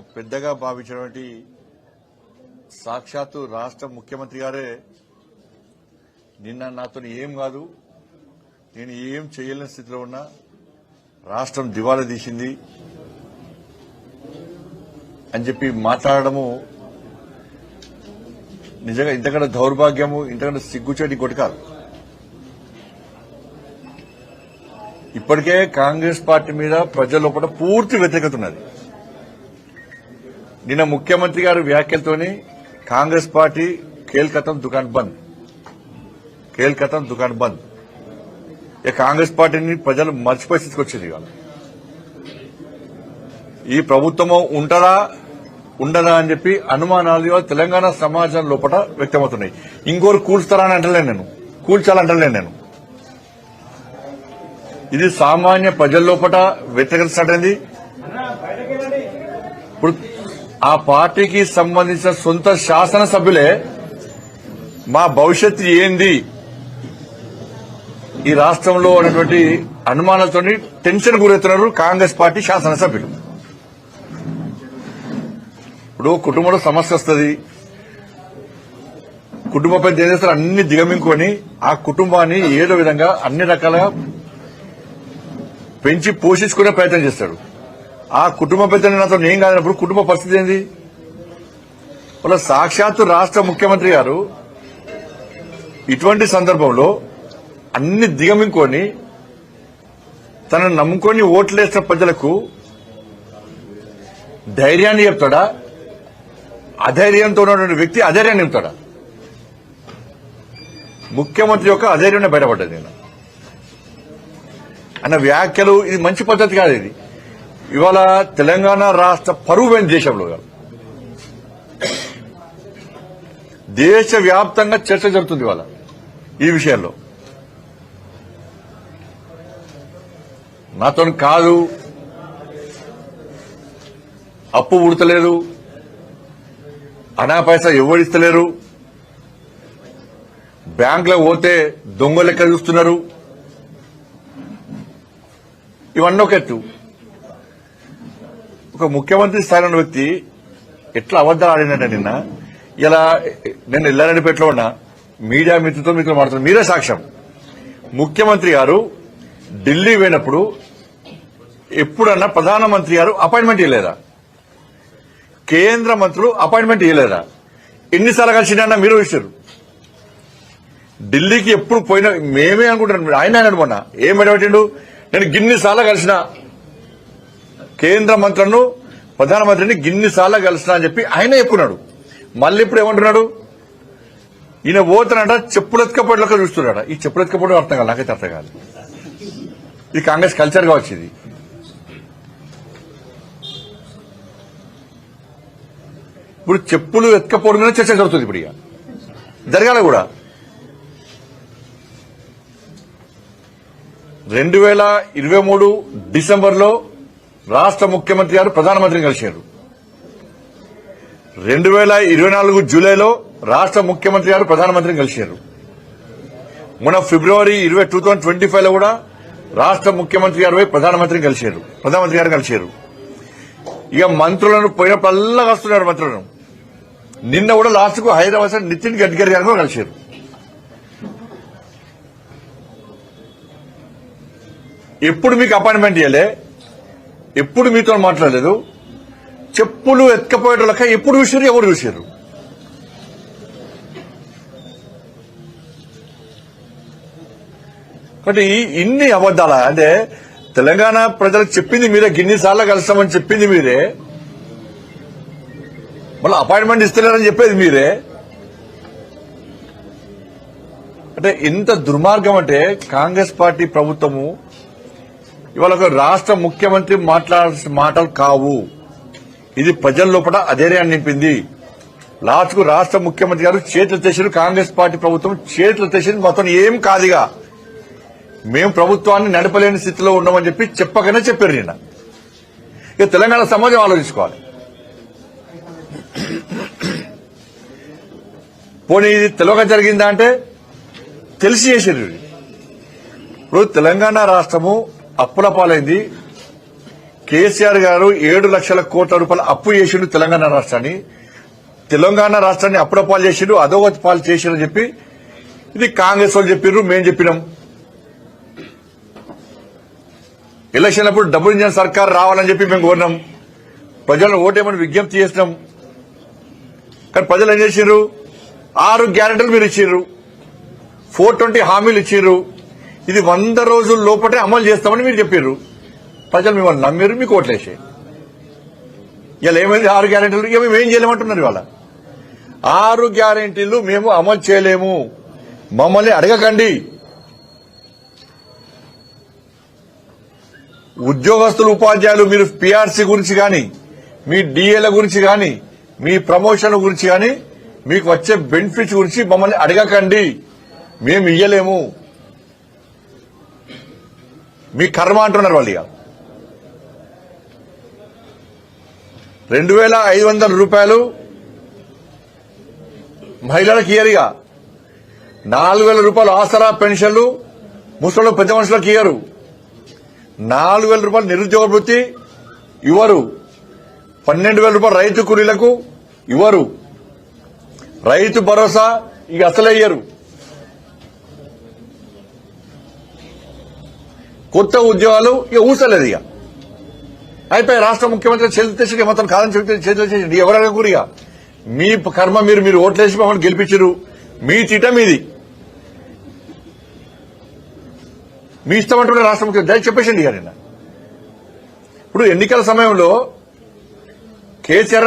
ఒక పెద్దగా భావించినటువంటి సాక్షాత్తు రాష్ట్ర ముఖ్యమంత్రి గారే నిన్న నాతో ఏం కాదు నేను ఏం చేయలేని స్థితిలో ఉన్నా రాష్ట్రం దివాలా తీసింది అని చెప్పి మాట్లాడడము నిజంగా ఇంతకంటే దౌర్భాగ్యము ఇంతకంటే సిగ్గుచేటి కొట్టుకారు ఇప్పటికే కాంగ్రెస్ పార్టీ మీద ప్రజల లోపల పూర్తి వ్యతిరేకత ఉన్నది. నిన్న ముఖ్యమంత్రి గారి వ్యాఖ్యలతోని కాంగ్రెస్ పార్టీ కేల్కతం దుకాన్ బంద్. కేల్కతం దుకాన్ బంద్. ఇక కాంగ్రెస్ పార్టీని ప్రజలు మర్చిపోయి తీసుకొచ్చింది ఇవాళ. ఈ ప్రభుత్వము ఉంటదా ఉండదా అని చెప్పి అనుమానాలు ఇవాళ తెలంగాణ సమాజం లోపల వ్యక్తమవుతున్నాయి. ఇంకోరు కూల్స్తారా అని అంటలేను నేను. కూల్చాలంటలేను నేను. ఇది సామాన్య ప్రజల లోపల వ్యతిరేకత స్టార్ట్ అయింది ఇప్పుడు ఆ పార్టీకి సంబంధించిన సొంత శాసనసభ్యులే మా భవిష్యత్తు ఏంది? ఈ రాష్ట్రంలో ఉన్నటువంటి అనుమానాలతో టెన్షన్ గురవుతున్నారు కాంగ్రెస్ పార్టీ శాసనసభ్యులు ఇప్పుడు కుటుంబంలో సమస్య వస్తుంది. కుటుంబంపై పెద్ద ఏం చేస్తారు అన్ని దిగమింగుకొని ఆ కుటుంబాన్ని ఏదో విధంగా అన్ని రకాలుగా పెంచి పోషించుకునే ప్రయత్నం చేస్తాడు. ఆ కుటుంబ పెద్ద నాతో నేను కాదన్నప్పుడు కుటుంబ పరిస్థితి ఏంది? వాళ్ళ సాక్షాత్తు రాష్ట్ర ముఖ్యమంత్రి గారు ఇటువంటి సందర్భంలో అన్ని దిగమింకొని తనను నమ్ముకొని ఓట్లేసిన ప్రజలకు ధైర్యాన్ని చెప్తాడా? అధైర్యంతో ఉన్నటువంటి వ్యక్తి అధైర్యాన్ని చెప్తాడా? ముఖ్యమంత్రి యొక్క అధైర్యమే బయటపడ్డది నేను. అన్న వ్యాఖ్యలు ఇది మంచి పద్ధతి కాదు ఇది. ఇవాళ తెలంగాణ రాష్ట్ర పరువు దేశంలో దేశ వ్యాప్తంగా చర్చ జరుగుతుంది ఇవాళ ఈ విషయంలో. నాతో కాదు. అప్పు ఉడతలేదు. అనా పైసా ఎవరిస్తలేరు బ్యాంకులో పోతే దొంగ లెక్క చూస్తున్నారు. ఇవన్నీ ఒక ఎత్తు. ఒక ముఖ్యమంత్రి స్థాయిలో ఉన్న వ్యక్తి ఎట్లా అబద్దాలు ఆడినట్ట నిన్న ఇలా నేను ఎల్లారెడ్డిపేటలో ఉన్నా మీడియా మిత్రులతో మీతో మాట్లాడుతున్నా మీరే సాక్ష్యం. ముఖ్యమంత్రి గారు ఢిల్లీ పోయినప్పుడు ఎప్పుడన్నా ప్రధానమంత్రి గారు అపాయింట్మెంట్ ఇవ్వలేదా? కేంద్ర మంత్రులు అపాయింట్మెంట్ ఇవ్వలేదా? ఎన్నిసార్లు కలిసినా మీరు ఇచ్చారు ఢిల్లీకి ఎప్పుడు పోయినా మేమే అనుకుంటున్నాం. ఆయన ఆయన మొన్న ఏం పెట్టబెట్టిండు నేను గిన్నిసార్లు కలిసిన కేంద్ర మంత్రులను ప్రధానమంత్రిని గిన్నిసార్లు కలిసిన అని చెప్పి ఆయన చెప్పుకున్నాడు. మళ్ళీ ఇప్పుడు ఏమంటున్నాడు? ఈయన పోతున్నాడ చెప్పులు ఎత్తుకపోవడం చూస్తున్నాడ ఈ చెప్పులు అర్థం కాదు నాకైతే అర్థం కాదు. ఇది కాంగ్రెస్ కల్చర్గా వచ్చింది ఇప్పుడు చెప్పులు ఎత్కపోవడం మీద చర్చ జరుగుతుంది ఇప్పుడు ఇక. జరగాల కూడా. రెండు వేల ఇరవై మూడు డిసెంబర్లో రాష్ట్ర ముఖ్యమంత్రి గారు ప్రధానమంత్రిని కలిశారు. రెండు వేల ఇరవై నాలుగు జూలైలో రాష్ట్ర ముఖ్యమంత్రి గారు ప్రధానమంత్రిని కలిశారు. మొన్న ఫిబ్రవరి ఇరవై టూ థౌజండ్ ట్వంటీ ఫైవ్లో కూడా రాష్ట్ర ముఖ్యమంత్రి గారు ప్రధానమంత్రిని కలిశారు. ప్రధానమంత్రి గారు కలిశారు. ఇక మంత్రులను పోయినప్పుడల్లా వస్తున్నారు మంత్రులను. నిన్న కూడా లాస్ట్కు హైదరాబాద్ నితిన్ గడ్కరీ గారు కూడా కలిశారు. ఎప్పుడు మీకు అపాయింట్మెంట్ ఇవ్వలే ఎప్పుడు మీతో మాట్లాడలేదు. చెప్పులు ఎత్తుకపోయేటోళ్ళక ఎప్పుడు చూసారు ఎవరు చూసారు కాబట్టి ఇన్ని అబద్దాల అంటే తెలంగాణ ప్రజలకు చెప్పింది మీరే గిన్నిసార్లు కలుస్తామని చెప్పింది మీరే. మళ్ళీ అపాయింట్మెంట్ ఇస్తలేరని చెప్పేది మీరే. అంటే ఇంత దుర్మార్గం అంటే కాంగ్రెస్ పార్టీ ప్రభుత్వము ఇవాళ ఒక రాష్ట్ర ముఖ్యమంత్రి మాట్లాడాల్సిన మాటలు కావు. ఇది ప్రజల లోపల అధైర్యాన్ని నింపింది. లాస్ట్కు రాష్ట్ర ముఖ్యమంత్రి గారు చేతులు తెచ్చారు కాంగ్రెస్ పార్టీ ప్రభుత్వం. చేతులు తెచ్చింది మొత్తం ఏం కాదుగా. మేము ప్రభుత్వాన్ని నడపలేని స్థితిలో ఉన్నామని చెప్పి చెప్పకనే చెప్పారు నిన్న. ఇక తెలంగాణ సమాజం ఆలోచించుకోవాలి. పోనీ ఇది తెలవక జరిగిందా అంటే తెలిసి చేసారు ఇప్పుడు తెలంగాణ రాష్ట్రము అప్పుల పాలైంది. కేసీఆర్ గారు ఏడు లక్షల కోట్ల రూపాయల అప్పు చేసిండు తెలంగాణ రాష్ట్రాన్ని. తెలంగాణ రాష్ట్రాన్ని అప్పుడపాలు చేసిండు అధోగతి పాలు చేసిండని చెప్పి ఇది కాంగ్రెస్ వాళ్ళు చెప్పిర్రు మేం చెప్పినాం. ఎలక్షన్ అప్పుడు డబుల్ ఇంజన్ సర్కార్ రావాలని చెప్పి మేము కోరినాం. ప్రజలను ఓటేమని విజ్ఞప్తి చేసినాం. కానీ ప్రజలు ఏం చేసిర్రు? ఆరు గ్యారెంటీలు మీరు ఇచ్చిర్రు. ఫోర్ ట్వంటీ హామీలు ఇచ్చిర్రు. ఇది వంద రోజుల లోపటే అమలు చేస్తామని మీరు చెప్పారు ప్రజలు మిమ్మల్ని నమ్మారు మీకు ఓట్లేసాయి. ఇలా ఏమైంది? ఆరు గ్యారెంటీలు. ఇక మేము ఏం చేయలేమంటున్నారు ఇవాళ. ఆరు గ్యారెంటీలు మేము అమలు చేయలేము. మమ్మల్ని అడగకండి. ఉద్యోగస్తులు ఉపాధ్యాయులు మీరు పీఆర్సీ గురించి కానీ మీ డిఏల గురించి కానీ మీ ప్రమోషన్ గురించి కానీ మీకు వచ్చే బెనిఫిట్స్ గురించి మమ్మల్ని అడగకండి. మేము ఇయ్యలేము. మీ కర్మ అంటున్నారు వాళ్ళు ఇక. రెండు వేల ఐదు వందల రూపాయలు మహిళలకు ఇయ్యరు ఇక. నాలుగు వేల రూపాయలు ఆసరా పెన్షన్లు ముసలి పెద్ద మనుషులకు ఇయ్యరు. నాలుగు వేల రూపాయలు నిరుద్యోగ వృత్తి ఇవ్వరు. పన్నెండు వేల రూపాయలు రైతు కూలీలకు ఇవ్వరు. రైతు భరోసా ఇక అసలే ఇయ్యరు. కొత్త ఉద్యోగాలు ఇక ఊసలేదు ఇక. అయిపోయి రాష్ట్ర ముఖ్యమంత్రి చేతులు మొత్తం కాదని చెబితే చేతులు ఎవరైనా కూరిగా మీ కర్మ మీరు మీరు ఓట్లేసి మమ్మల్ని గెలిపించరు మీ తిట మీది. మీ ఇష్టం అంటుండే రాష్ట్ర ముఖ్యమంత్రి. దయచేసి చెప్పేసిండి ఇక నిన్న. ఇప్పుడు ఎన్నికల సమయంలో కేసీఆర్